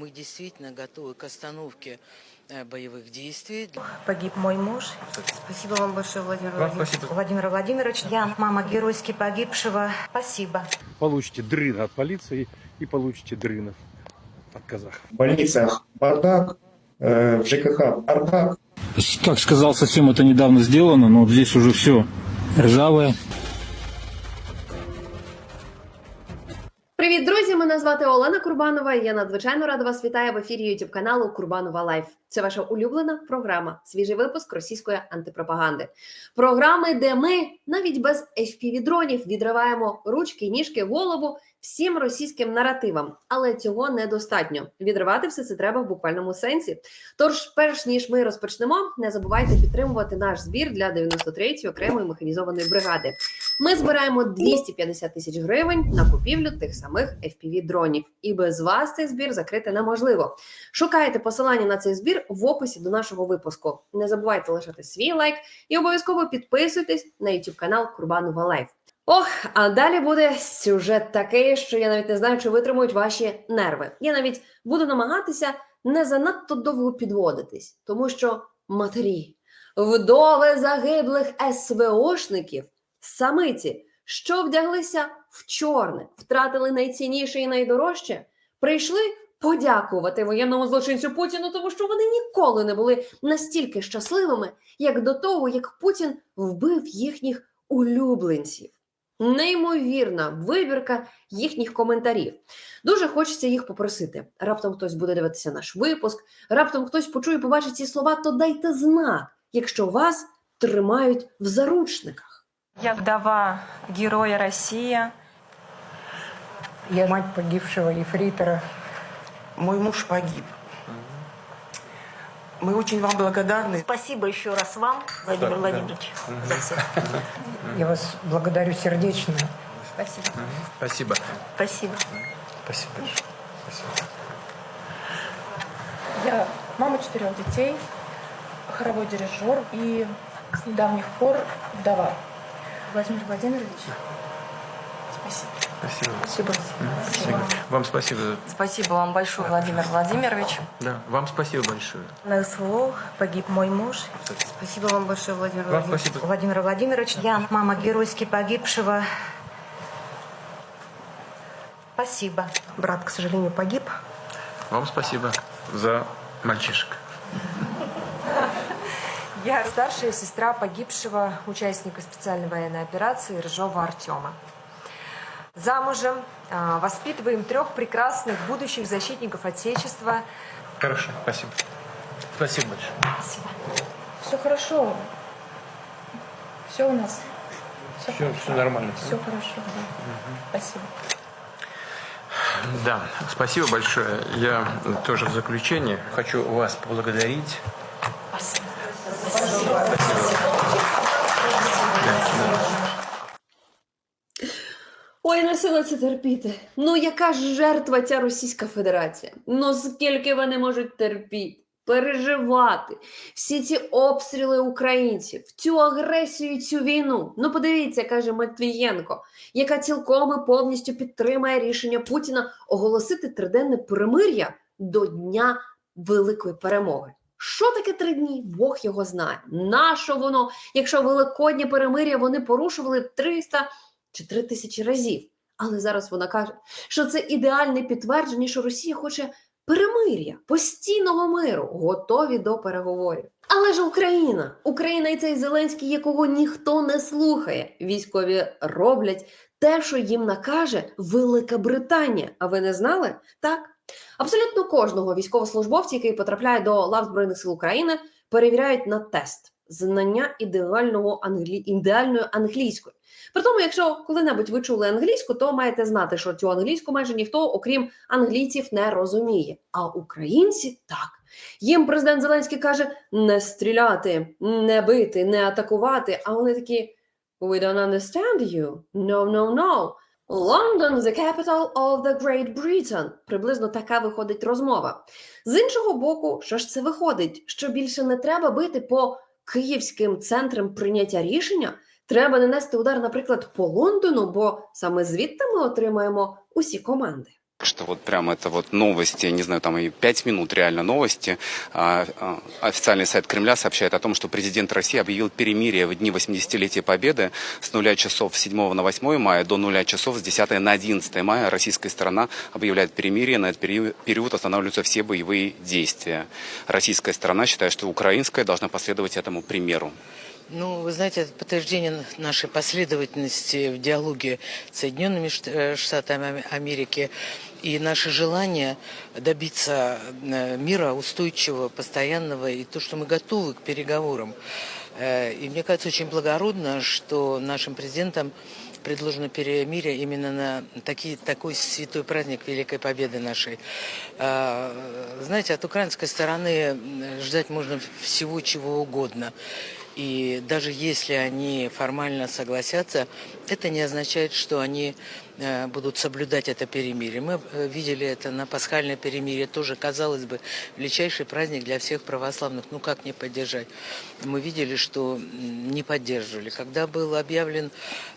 мы действительно готовы к остановке э, боевых действий. Погиб мой муж. Спасибо вам большое, Владимир Вам Владимирович. спасибо. Владимир Владимирович, я мама геройски погибшего. Спасибо. получите дрын от полиции и получите дрынов от казахов. В больницах бардак, э, в ЖКХ бардак. Как сказал, совсем это недавно сделано, но вот здесь уже все ржавое. Привіт, друзі! Мене звати Олена Курбанова. і Я надзвичайно рада вас вітаю в ефірі youtube каналу Курбанова Лайф. Це ваша улюблена програма, свіжий випуск російської антипропаганди. Програми, де ми навіть без fpv дронів відриваємо ручки, ніжки, голову всім російським наративам, але цього недостатньо. Відривати все це треба в буквальному сенсі. Тож, перш ніж ми розпочнемо, не забувайте підтримувати наш збір для 93-ї окремої механізованої бригади. Ми збираємо 250 тисяч гривень на купівлю тих самих fpv дронів. І без вас цей збір закрити неможливо. Шукайте посилання на цей збір в описі до нашого випуску. Не забувайте лишати свій лайк і обов'язково підписуйтесь на YouTube канал Курбанова Лайф. Ох, а далі буде сюжет такий, що я навіть не знаю, чи витримують ваші нерви. Я навіть буду намагатися не занадто довго підводитись, тому що матері, вдови загиблих СВОшників, самиці, що вдяглися в чорне, втратили найцінніше і найдорожче, прийшли подякувати воєнному злочинцю Путіну, тому що вони ніколи не були настільки щасливими, як до того, як Путін вбив їхніх улюбленців. Неймовірна вибірка їхніх коментарів. Дуже хочеться їх попросити. Раптом хтось буде дивитися наш випуск, раптом хтось почує, побачить ці слова, то дайте знак, якщо вас тримають в заручниках. Я вдова героя Россия. Я мать погибшего ефрейтора. Мой муж погиб. Мы очень вам благодарны. Спасибо еще раз вам, Владимир Владимирович, за все. Я вас благодарю сердечно. Спасибо. Спасибо. Спасибо. Спасибо большое. Спасибо. Я мама четырех детей, хоровой дирижер и с недавних пор вдова. Владимир Владимирович, спасибо. Спасибо. Спасибо. Спасибо. Вам спасибо. Спасибо вам большое, Владимир Владимирович. Да, вам спасибо большое. На СВО погиб мой муж. Спасибо вам большое, Владимир Вам Владимирович. спасибо. Владимир Владимирович, я мама геройски погибшего. Спасибо. Брат, к сожалению, погиб. Вам спасибо за мальчишек. Я старшая сестра погибшего участника специальной военной операции Рыжова Артема. Замужем, а, воспитываем трех прекрасных будущих защитников Отечества. Хорошо, спасибо. Спасибо большое. Все хорошо. Все у нас. Все, Все, все нормально. Все хорошо. да. Спасибо. Да, спасибо большое. Я тоже в заключение хочу вас поблагодарить. Ой, не сила це терпіти. Ну яка ж жертва ця Російська Федерація? Ну скільки вони можуть терпіти, переживати всі ці обстріли українців, цю агресію, цю війну. Ну подивіться, каже Матвієнко, яка цілком і повністю підтримує рішення Путіна оголосити триденне перемир'я до Дня Великої перемоги. Що таке три дні? Бог його знає. Нащо воно, якщо великоднє перемир'я вони порушували 300 чи 3 тисячі разів. Але зараз вона каже, що це ідеальне підтвердження, що Росія хоче перемир'я, постійного миру, готові до переговорів. Але ж Україна, Україна і цей Зеленський, якого ніхто не слухає. Військові роблять те, що їм накаже Велика Британія. А ви не знали? Так. Абсолютно кожного військовослужбовця, який потрапляє до лав Збройних сил України, перевіряють на тест знання ідеального англі... ідеальної англійської. При тому, якщо коли-небудь ви чули англійську, то маєте знати, що цю англійську майже ніхто, окрім англійців, не розуміє. А українці так. Їм президент Зеленський каже: не стріляти, не бити, не атакувати. А вони такі: We don't understand you. No, no, no. London – the capital of the Great Britain. Приблизно така виходить розмова. З іншого боку, що ж це виходить? Що більше не треба бити по київським центром прийняття рішення, треба нанести удар, наприклад, по Лондону, бо саме звідти ми отримаємо усі команди Что вот прям это вот новости, не знаю, там и пять минут реально новости. А, а, Официальный сайт Кремля сообщает о том, что президент России объявил перемирие в дни 80-летия Победы с нуля часов с 7 на 8 мая до нуля часов с 10 на 11 мая. Российская сторона объявляет перемирие. На этот период, период останавливаются все боевые действия. Российская сторона считает, что украинская должна последовать этому примеру. Ну, вы знаете, это подтверждение нашей последовательности в диалоге с Соединенными э, Штатами Америки и наше желание добиться э, мира устойчивого, постоянного, и то, что мы готовы к переговорам. Э, И мне кажется очень благородно, что нашим президентам предложено перемирие именно на такие, такой святой праздник Великой Победы нашей. Знаете, от украинской стороны ждать можно всего чего угодно. И даже если они формально согласятся, это не означает, что они э, будут соблюдать это перемирие. Мы э, видели это на пасхальное перемирие, тоже, казалось бы, величайший праздник для всех православных. Ну как не поддержать? Мы видели, что не поддерживали. Когда был объявлен,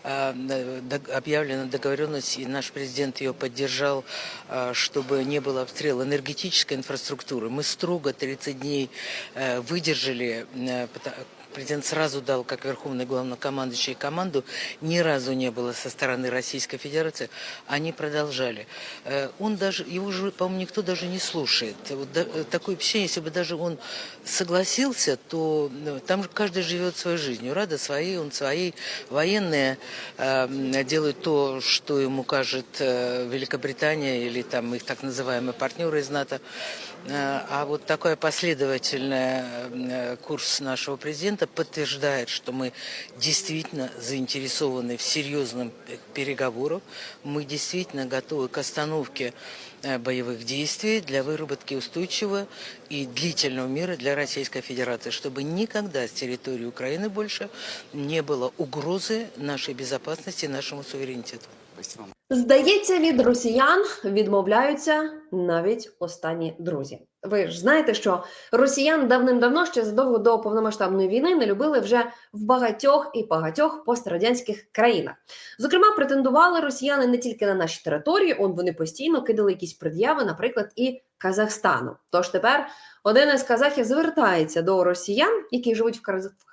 э, объявлена договоренность, и наш президент ее поддержал, чтобы не было обстрела энергетической инфраструктуры, мы строго 30 дней выдержали, Президент сразу дал, как верховный главнокомандующий, команду. Ни разу не было со стороны Российской Федерации. Они продолжали. Э, Он даже, его же, по-моему, никто даже не слушает. Вот э, такое впечатление, если бы даже он согласился, то ну, там же каждый живет своей жизнью. Рада своей, он своей. Военные э, делают то, что ему кажет Великобритания или там их так называемые партнеры из НАТО. А вот такой последовательный курс нашего президента подтверждает, что мы действительно заинтересованы в серьезном переговорах. Мы действительно готовы к остановке э, боевых действий для выработки устойчивого и длительного мира для Российской Федерации, чтобы никогда с территории Украины больше не было угрозы нашей безопасности, нашему суверенитету. Спасибо. Здається, від росіян відмовляються навіть останні друзі. Ви ж знаєте, що росіян давним-давно ще задовго до повномасштабної війни не любили вже в багатьох і багатьох пострадянських країнах. Зокрема, претендували росіяни не тільки на наші території, он вони постійно кидали якісь пред'яви, наприклад, і Казахстану. Тож тепер один із казахів звертається до росіян, які живуть в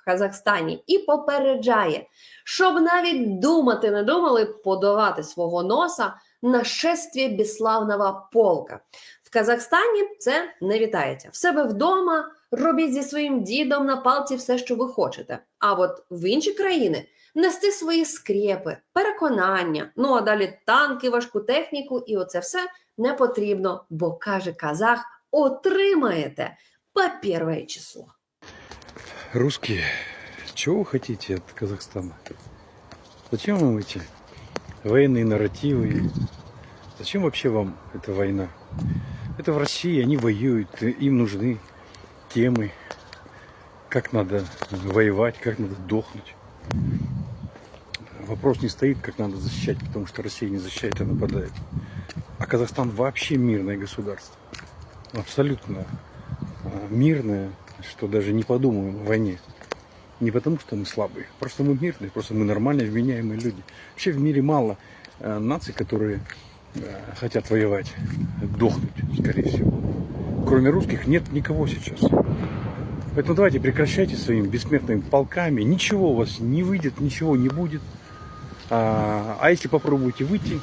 Казахстані, і попереджає, щоб навіть думати не думали подавати свого носа на шествие безславного полка. В Казахстані це не вітається. В себе вдома робіть зі своїм дідом на палці все, що ви хочете. А от в інші країни нести свої скрепи, переконання, ну а далі танки, важку техніку, і оце все не потрібно, бо каже казах, отримаєте по перше число. Русские, чего вы хотите от Казахстана? Зачем вам эти военные нарративы? Зачем вообще вам эта война? Это в России, они воюют, им нужны темы, как надо воевать, как надо дохнуть. Вопрос не стоит, как надо защищать, потому что Россия не защищает, а нападает. А Казахстан вообще мирное государство. Абсолютно а, мирное, что даже не подумаем о войне. Не потому, что мы слабые, просто мы мирные, просто мы нормальные, вменяемые люди. Вообще в мире мало э, наций, которые э, хотят воевать, дохнуть, скорее всего. Кроме русских нет никого сейчас. Поэтому давайте прекращайте своими бессмертными полками. Ничего у вас не выйдет, ничего не будет. А, а если попробуете выйти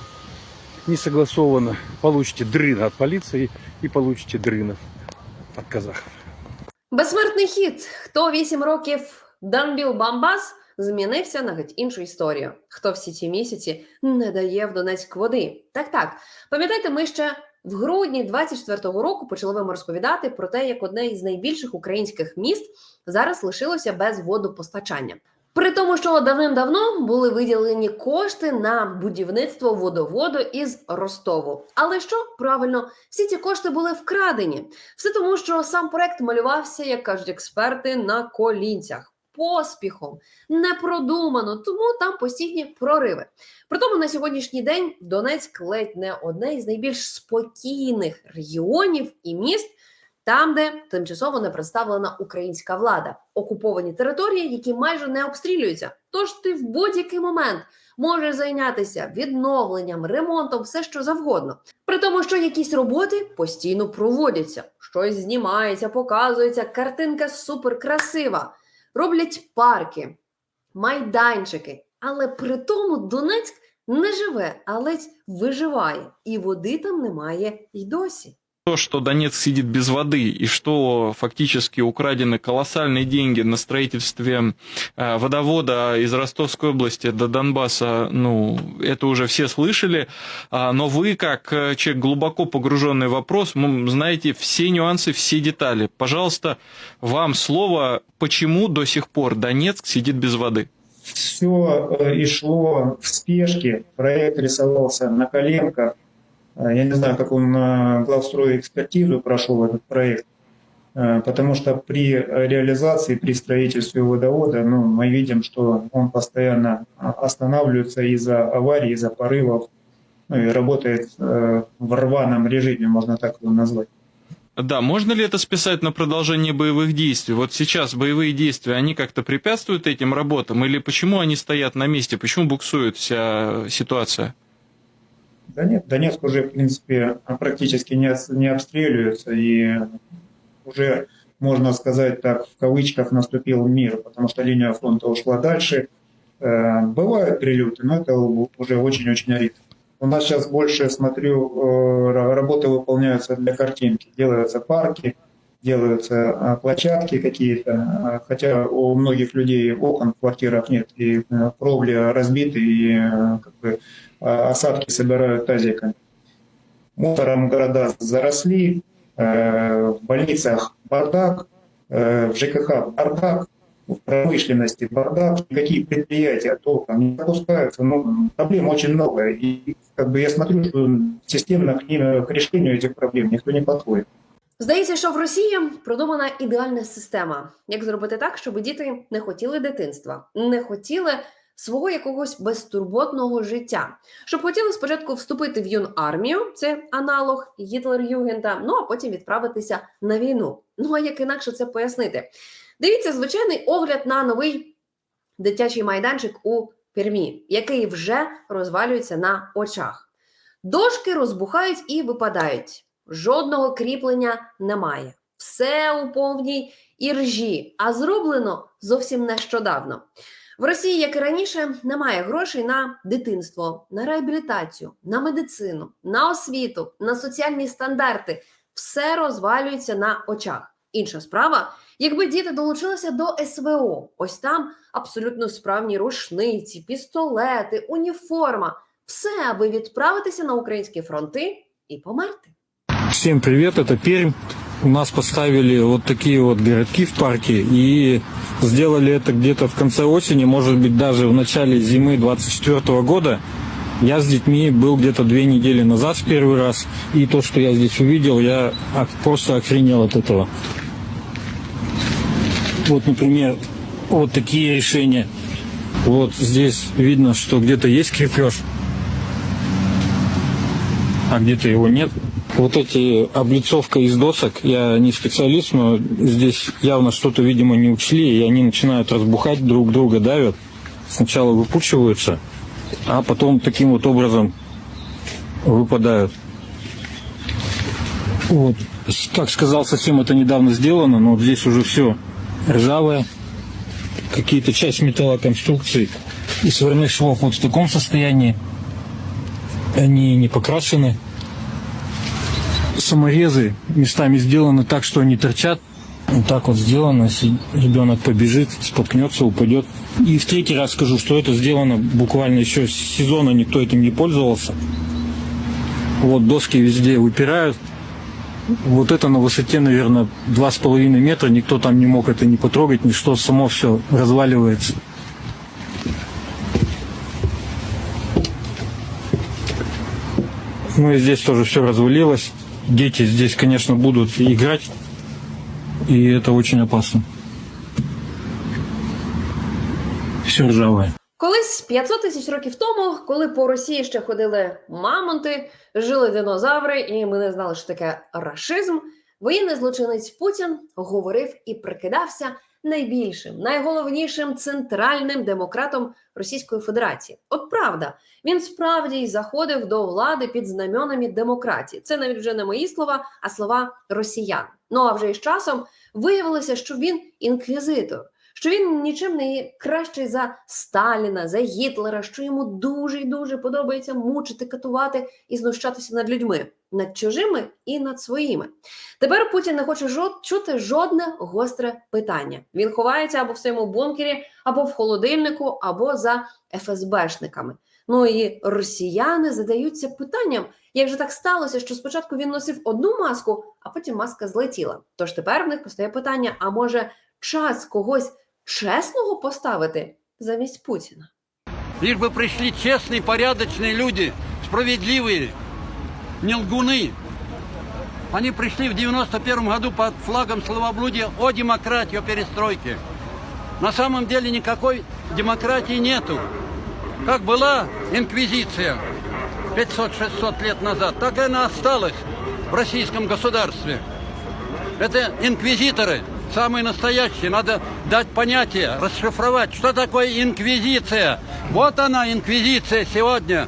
не согласованно, получите дрына от полиции и получите дрынов от казахов. Безсмертний хід. Хто вісім років Данбіл Бамбас змінився на геть іншу історію. Хто всі ці місяці не дає в Донецьк води. Так, так. Пам'ятаєте, ми ще в грудні 24-го року почали вам розповідати про те, як одне із найбільших українських міст зараз лишилося без водопостачання. При тому, що давним-давно були виділені кошти на будівництво водоводу із Ростову. Але що правильно, всі ці кошти були вкрадені. Все тому, що сам проект малювався, як кажуть експерти, на колінцях. Поспіхом не продумано, тому там постійні прориви. При тому на сьогоднішній день Донецьк ледь не одне із найбільш спокійних регіонів і міст там, де тимчасово не представлена українська влада, окуповані території, які майже не обстрілюються. Тож ти в будь-який момент можеш зайнятися відновленням, ремонтом, все що завгодно. При тому, що якісь роботи постійно проводяться, щось знімається, показується, картинка суперкрасива, роблять парки, майданчики. Але при тому Донецьк не живе, а ледь виживає, і води там немає й досі. То, что Донецк сидит без воды и что фактически украдены колоссальные деньги на строительстве э, водовода из Ростовской области до Донбасса, ну, это уже все слышали. А, Но вы, как э, человек глубоко погруженный в вопрос, знаете все нюансы, все детали. Пожалуйста, вам слово, почему до сих пор Донецк сидит без воды? Все и шло в спешке, проект рисовался на коленках. Э, Я не знаю, как он на главстрой экспертизу прошел этот проект, Э, потому что при реализации, при строительстве водовода, ну, мы видим, что он постоянно а, останавливается из-за аварий, из-за порывов, ну, и работает э, в рваном режиме, можно так его назвать. Да, можно ли это списать на продолжение боевых действий? Вот сейчас боевые действия, они как-то препятствуют этим работам? Или почему они стоят на месте? Почему буксует вся ситуация? Да нет, Донецк уже, в принципе, практически не, не обстреливается, и уже, можно сказать так, в кавычках, наступил мир, потому что линия фронта ушла дальше. Э, Бывают прилеты, но это уже очень-очень редко. У нас сейчас больше, смотрю, э, ра- работы выполняются для картинки. Делаются парки, делаются э, площадки какие-то, э, хотя у многих людей окон в квартирах нет, и э, кровли разбиты, и как бы, осадки собирают тазиками. Мусором города заросли, э, в больницах бардак, э, в ЖКХ бардак, в промышленности бардак, никакие предприятия толком не запускаются. Ну, проблем очень много. И как бы я смотрю, что системно к, ним, к решению этих проблем никто не подходит. Здається, що в Росії продумана ідеальна система, як зробити так, щоб діти не хотіли дитинства, не хотіли свого якогось безтурботного життя, щоб хотіли спочатку вступити в юн армію, це аналог Гітлер-Югента, ну а потім відправитися на війну. Ну а як інакше це пояснити? Дивіться звичайний огляд на новий дитячий майданчик у Пермі, який вже розвалюється на очах. Дошки розбухають і випадають. Жодного кріплення немає. Все у повній іржі, а зроблено зовсім нещодавно. В Росії, як і раніше, немає грошей на дитинство, на реабілітацію, на медицину, на освіту, на соціальні стандарти. Все розвалюється на очах. Інша справа, якби діти долучилися до СВО, ось там абсолютно справні рушниці, пістолети, уніформа, все, аби відправитися на українські фронти і померти. Всем привет, это Пермь. У нас поставили вот такие вот городки в парке и сделали это где-то в конце осени, может быть даже в начале зимы 24 года. Я с детьми был где-то две недели назад в первый раз, и то, что я здесь увидел, я просто охренел от этого. Вот, например, вот такие решения. Вот здесь видно, что где-то есть крепеж, а где-то его нет. Вот эти облицовка из досок, я не специалист, но здесь явно что-то, видимо, не учли, и они начинают разбухать, друг друга давят. Сначала выпучиваются, а потом таким вот образом выпадают. Вот. Как сказал, совсем это недавно сделано, но вот здесь уже все ржавое. Какие-то часть металлоконструкций и сварных швов вот в таком состоянии. Они не покрашены саморезы местами сделаны так, что они торчат. Вот так вот сделано, если ребенок побежит, споткнется, упадет. И в третий раз скажу, что это сделано буквально еще с сезона, никто этим не пользовался. Вот доски везде выпирают. Вот это на высоте, наверное, два с половиной метра, никто там не мог это не потрогать, ничто, само все разваливается. Ну и здесь тоже все развалилось. Дети здесь, конечно, будут играть, и это очень опасно. Все ржавое. Колись 500 тисяч років тому, коли по Росії ще ходили мамонти, жили динозаври, і ми не знали, що таке рашизм. Воєнний злочинець Путін говорив і прикидався найбільшим, найголовнішим центральним демократом Російської Федерації. От правда, він справді й заходив до влади під знаменами демократії. Це навіть вже не мої слова, а слова росіян. Ну а вже із часом виявилося, що він інквізитор. Що він нічим не кращий за Сталіна, за Гітлера, що йому дуже і дуже подобається мучити, катувати і знущатися над людьми, над чужими і над своїми. Тепер Путін не хоче жод... чути жодне гостре питання. Він ховається або в своєму бункері, або в холодильнику, або за ФСБшниками. Ну і росіяни задаються питанням, як же так сталося, що спочатку він носив одну маску, а потім маска злетіла. Тож тепер в них постає питання: а може час когось чесного поставити замість Путіна? Лишь бы пришли честные, порядочные люди, справедливые, не лгуны. Они пришли в 91 году под флагом словоблудия о демократии, о перестройке. На самом деле никакой демократии нету. Как была инквизиция 500-600 лет назад, так и она осталась в российском государстве. Это инквизиторы, самые настоящие. Надо дать понятие, расшифровать, что такое инквизиция. Вот она, инквизиция сегодня.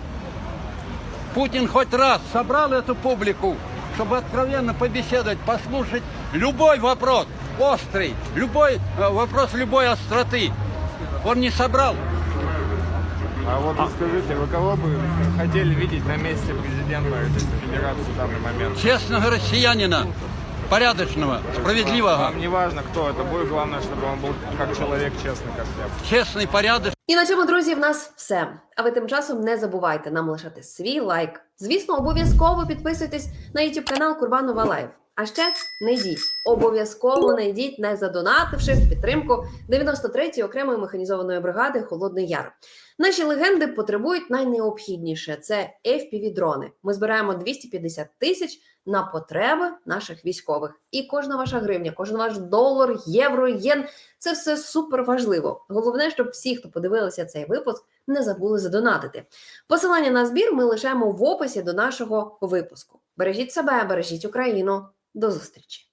Путин хоть раз собрал эту публику, чтобы откровенно побеседовать, послушать любой вопрос, острый, любой э, вопрос любой остроты. Он не собрал. А вот вы скажите, вы кого бы хотели видеть на месте президента Российской Федерации в данный момент? Честного россиянина, порядочного, справедливого, Вам не важно, кто это будет, главное, чтобы он был как человек честный, как все. честный, порядочный. І на цьому, друзі, в нас все. А ви тим часом не забувайте нам лишати свій лайк. Звісно, обов'язково підписуйтесь на YouTube канал Курбанова Лайв. А ще не йдіть. Обов'язково не йдіть, не задонативши в підтримку 93-ї окремої механізованої бригади Холодний Яр. Наші легенди потребують найнеобхідніше це fpv дрони. Ми збираємо 250 тисяч на потреби наших військових. І кожна ваша гривня, кожен ваш долар, євро, єн це все супер важливо. Головне, щоб всі, хто подивилися цей випуск, не забули задонатити. Посилання на збір ми лишаємо в описі до нашого випуску. Бережіть себе, бережіть Україну. До зустрічі!